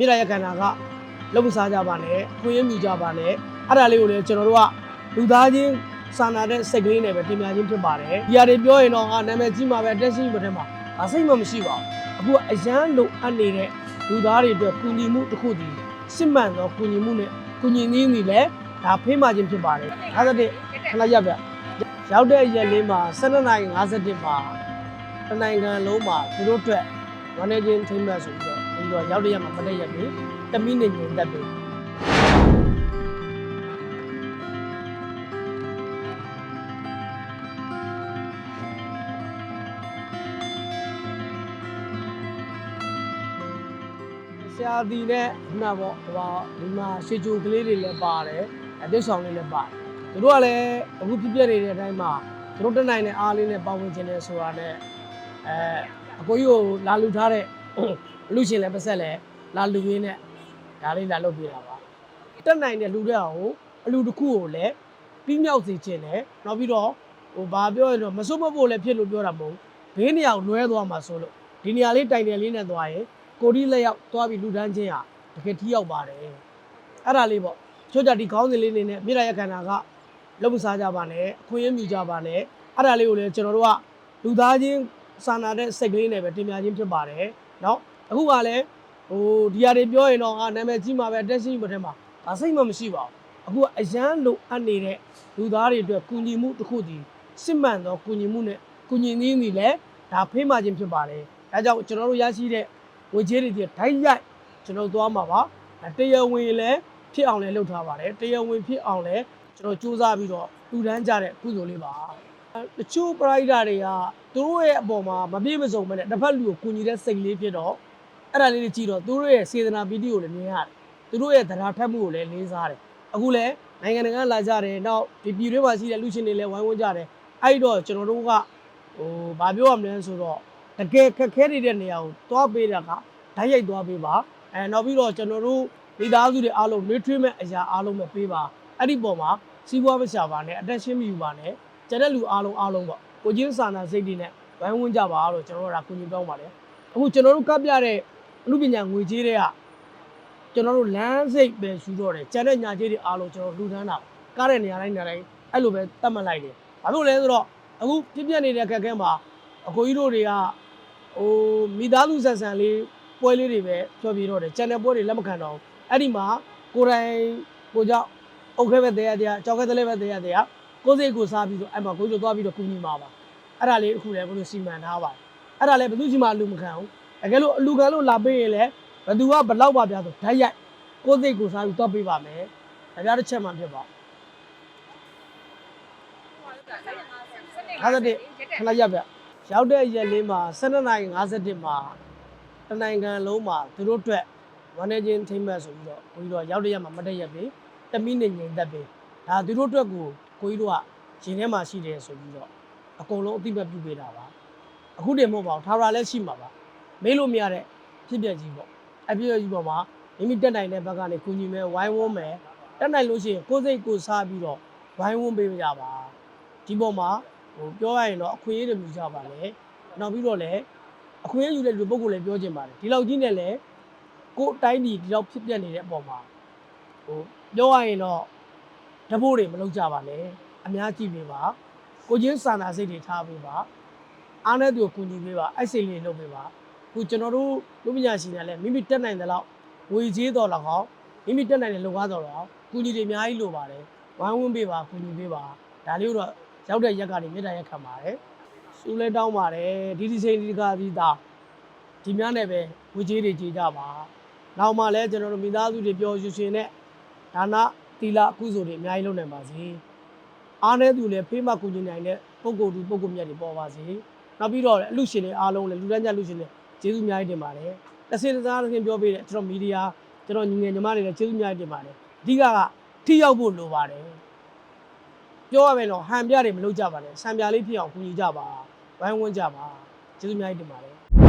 မိရရခန္ဓာကလုံးမစားကြပါနဲ့ခွင့်ရမြူကြပါနဲ့အဲ့ဒါလေးကိုလည်းကျွန်တော်တို့ကလူသားချင်းစာနာတဲ့စိတ်ကလေးနဲ့ပဲတင်ပြခြင်းဖြစ်ပါတယ်ဒီဟာတွေပြောရင်တော့ငါနာမည်ကြီးမှာပဲတက်ရှိမထဲမှာအစိတ်မမရှိပါဘူးအခုကအရန်လိုအပ်နေတဲ့လူသားတွေအတွက်ကူညီမှုတစ်ခုတည်းစစ်မှန်သောကူညီမှုနဲ့ကူညီနည်းနည်းလည်းဒါဖေးမှခြင်းဖြစ်ပါတယ်အဲ့ဒါတည်းခဏရပ်ပြရောက်တဲ့ရက်လေးမှာ12:51မှာတနိုင်ငံလုံးမှာသူတို့အတွက် ဝမ်းနေခြင်းထိမ့်မှတ်ဆိုပြီးတော့ဒီတော့ရောက်တဲ့ရက်မှာမတည့်ရက်ပြီးတမိနေညင်တက်ပြီဆရာဒီနဲ့ခုနပေါ့ဟိုပါဒီမှာရှေချိုကလေးတွေလည်းပါတယ်အတိတ်ဆောင်လေးလည်းပါတယ်သူတို့ကလည်းအခုပြပြနေတဲ့အတိုင်းမှာသူတို့တက်နိုင်တဲ့အားလေးနဲ့ပေါဝင်ခြင်းနဲ့ဆိုတာနဲ့အဲ အကိုကြီးကိုလာလူထားတဲ့လူရှင်လည်းပတ်ဆက်လည်းလာလူရင်းနဲ့ဒါလေးလာလုပ်ပြတာပါတက်နိုင်တဲ့လူတွေအောင်အလူတစ်ခုကိုလည်းပြီးမြောက်စေခြင်းနဲ့နောက်ပြီးတော့ဟိုဘာပြောရတော့မစွတ်မဖို့လည်းဖြစ်လို့ပြောတာမဟုတ်ဘူးဘေးနေရာကိုလွဲသွားမှာဆိုလို့ဒီနေရာလေးတိုင်တယ်လေးနဲ့သွားရင်ကိုဒီလက်ရောက်သွားပြီးလူတန်းချင်းဟာတကယ်ထိရောက်ပါတယ်အဲ့ဒါလေးပေါ့ချို့ကြဒီခေါင်းစဉ်လေးနေနဲ့မြေရရခန္ဓာကလုံးမစားကြပါနဲ့အခွင့်အရေးမြူကြပါနဲ့အဲ့ဒါလေးကိုလည်းကျွန်တော်တို့ကလူသားချင်း စာနာတဲ့စိတ်ကလေးနဲ့ပဲတင်ပြခြင်းဖြစ်ပါတယ်။နော်အခုကလည်းဟိုဒီဟာတွေပြောရင်တော့ငါနာမည်ကြီးမှာပဲတက်ရှိမှထဲမှာဒါစိတ်မှမရှိပါဘူး။အခုအရန်လိုအပ်နေတဲ့လူသားတွေအတွက်ကုညီမှုတစ်ခုစီစစ်မှန်သောကုညီမှုနဲ့ကုညီနည်းနည်းလည်းဒါဖေးမှခြင်းဖြစ်ပါတယ်။ဒါကြောင့်ကျွန်တော်တို့ရရှိတဲ့ငွေကြေးတွေတိုက်ရိုက်ကျွန်တော်သွားမှာပါ။တရားဝင်လည်းဖြစ်အောင်လည်းလုပ်ထားပါတယ်။တရားဝင်ဖြစ်အောင်လည်းကျွန်တော်စူးစမ်းပြီးတော့တူတန်းကြတဲ့ကုသိုလ်လေးပါ။ တချို့ပရိုက်တာတွေကသူတို့ရဲ့အပေါ်မှာမပြည့်မစုံပဲနဲ့တစ်ဖက်လူကိုကူညီတဲ့စိတ်လေးဖြစ်တော့အဲ့ဒါလေးတွေကြည့်တော့သူတို့ရဲ့စေတနာပီတိကိုလည်းမြင်ရတယ်သူတို့ရဲ့တရားထက်မှုကိုလည်းလေးစားတယ်အခုလည်းနိုင်ငံတကာလာကြတယ်နောက်ဒီပြည်တွင်းမှာရှိတဲ့လူရှင်တွေလည်းဝိုင်းဝန်းကြတယ်အဲ့တော့ကျွန်တော်တို့ကဟိုဘာပြောရမလဲဆိုတော့တကယ်ခက်ခဲနေတဲ့နေရာကိုသွားပေးတာကဓာတ်ရိုက်သွားပေးပါအဲနောက်ပြီးတော့ကျွန်တော်တို့မိသားစုတွေအားလုံး nutrient အရာအားလုံးပဲပေးပါအဲ့ဒီပုံမှာစီးပွားမရှာပါနဲ့ attention မယူပါနဲ့ ကျန်တဲ့လူအားလုံးအားလုံးပေါ့ကိုချင်းစာနာစိတ်တွေနဲ့ဝိုင်းဝန်းကြပါလို့ကျွန်တော်တို့ကကူညီတောင်းပါတယ်အခုကျွန်တော်တို့ကပ်ပြတဲ့အမှုပညာငွေကြေးတွေကကျွန်တော်တို့လမ်းစိတ်ပဲယူတော့တယ်ကျန်တဲ့ညာကြေးတွေအားလုံးကျွန်တော်လူထမ်းတာကားတဲ့နေရာတိုင်းနေရာတိုင်းအဲ့လိုပဲတတ်မှတ်လိုက်တယ်ဘာလို့လဲဆိုတော့အခုပြည့်ပြည့်နေတဲ့အခက်အခဲမှာအကိုကြီးတို့တွေကဟိုမိသားစုဆန်ဆန်လေးပွဲလေးတွေပဲပြောပြတော့တယ်ကျန်တဲ့ပွဲတွေလက်မခံတော့ဘူးအဲ့ဒီမှာကိုယ်တိုင်ကိုကြောင့်အုတ်ခဲပဲတရားတရားကြောက်ခဲတလဲပဲတရားတရား ကိုယ်စိတ်ကိုစားပြီးတော့အဲ့မှာကိုကြီးတို့သွားပြီးတော့ကူညီမှာပါအဲ့ဒါလေးအခုလည်းဘယ်လိုစီမံထားပါလဲအဲ့ဒါလည်းဘယ်သူရှိမှလူမခံဘူးတကယ်လို့အလူခံလို့လာပေးရင်လည်းဘသူကဘလောက်ပါပြဆိုဓာတ်ရိုက်ကိုယ်စိတ်ကိုစားပြီးတော့ပေးပါမယ်ဒါပြတစ်ချက်မှဖြစ်ပါအဲ့ဒါတည်းခဏရပ်ပြရောက်တဲ့ရက်လေးမှာ12:51မှာတနိုင်ငံလုံးမှာသူတို့အတွက်ဝမ်းနေခြင်းထိမ့်မှတ်ဆိုပြီးတော့ကိုကြီးတို့ရောက်တဲ့ရက်မှာမတက်ရက်ပြီတမိနေငြိမ်သက်ပြီဒါသူတို့အတွက်ကို ကိုကြီးတို့ကရင်ထဲမှာရှိတယ်ဆိုပြီးတော့အကုန်လုံးအတိမတ်ပြုပေးတာပါအခုတည်းမဟုတ်ပါဘူးထာဝရလည်းရှိမှာပါမေးလို့မရတဲ့ဖြစ်ပျက်ကြီးပေါ့အဖြစ်ပျက်ကြီးပေါ်မှာမိမိတက်နိုင်တဲ့ဘက်ကနေကူညီမယ်ဝိုင်းဝန်းမယ်တက်နိုင်လို့ရှိရင်ကိုယ်စိတ်ကိုစားပြီးတော့ဝိုင်းဝန်းပေးကြပါဒီပေါ်မှာဟိုပြောရရင်တော့အခွင့်အရေးတွေမြူကြပါလေနောက်ပြီးတော့လည်းအခွင့်အရေးယူတဲ့လူပုဂ္ဂိုလ်လည်းပြောချင်ပါတယ်ဒီလောက်ကြီးနဲ့လည်းကိုယ်အတိုင်းဒီဒီလောက်ဖြစ်ပျက်နေတဲ့အပေါ်မှာဟိုပြောရရင်တော့ တဘိုးတွေမလုပ်ကြပါနဲ့အများကြည့်ပေးပါကိုချင်းစာနာစိတ်တွေထားပေးပါအားနဲ့သူကိုကူညီပေးပါအဲ့စိတ်လေးလုပ်ပေးပါခုကျွန်တော်တို့လူပညာရှင်တွေလည်းမိမိတက်နိုင်တဲ့လောက်ဝေကြီးတော်လောက်အောင်မိမိတက်နိုင်တဲ့လုပ်ကားတော်လောက်ကုညီတွေအများကြီးလိုပါတယ်ဝိုင်းဝန်းပေးပါကုညီပေးပါဒါလေးတော့ရောက်တဲ့ရက်ကနေမြေတားရက်ခံပါတယ်စူလဲတောင်းပါတယ်ဒီဒီစိန်ဒီကပြီးသားဒီများနဲ့ပဲဝေကြီးတွေကြည်ကြပါနောက်မှလည်းကျွန်တော်တို့မိသားစုတွေပျော်ရွှင်ရွှင်နဲ့ဒါန သီလအကုသိုလ်တွေအများကြီးလုပ်နိုင်ပါစေအားနဲ့သူလည်းဖေးမကုညီနိုင်တဲ့ပုံကိုယ်သူပုံကိုယ်မြတ်တွေပေါ်ပါစေနောက်ပြီးတော့လည်းအလူရှင်တွေအားလုံးလည်းလူတန်းကြလူရှင်တွေကျေးဇူးအများကြီးတင်ပါတယ်။တစ်စင်တစ်စားတစ်စင်ပြောပေးတယ်ကျွန်တော်မီဒီယာကျွန်တော်ညီငယ်ညီမတွေလည်းကျေးဇူးအများကြီးတင်ပါတယ်။အဓိကကထိရောက်ဖို့လိုပါတယ်။ပြောရမယ်တော့ဟန်ပြတွေမလုပ်ကြပါနဲ့။ဆံပြလေးဖြစ်အောင်ကူညီကြပါ။ဝိုင်းဝန်းကြပါ။ကျေးဇူးအများကြီးတင်ပါတယ်။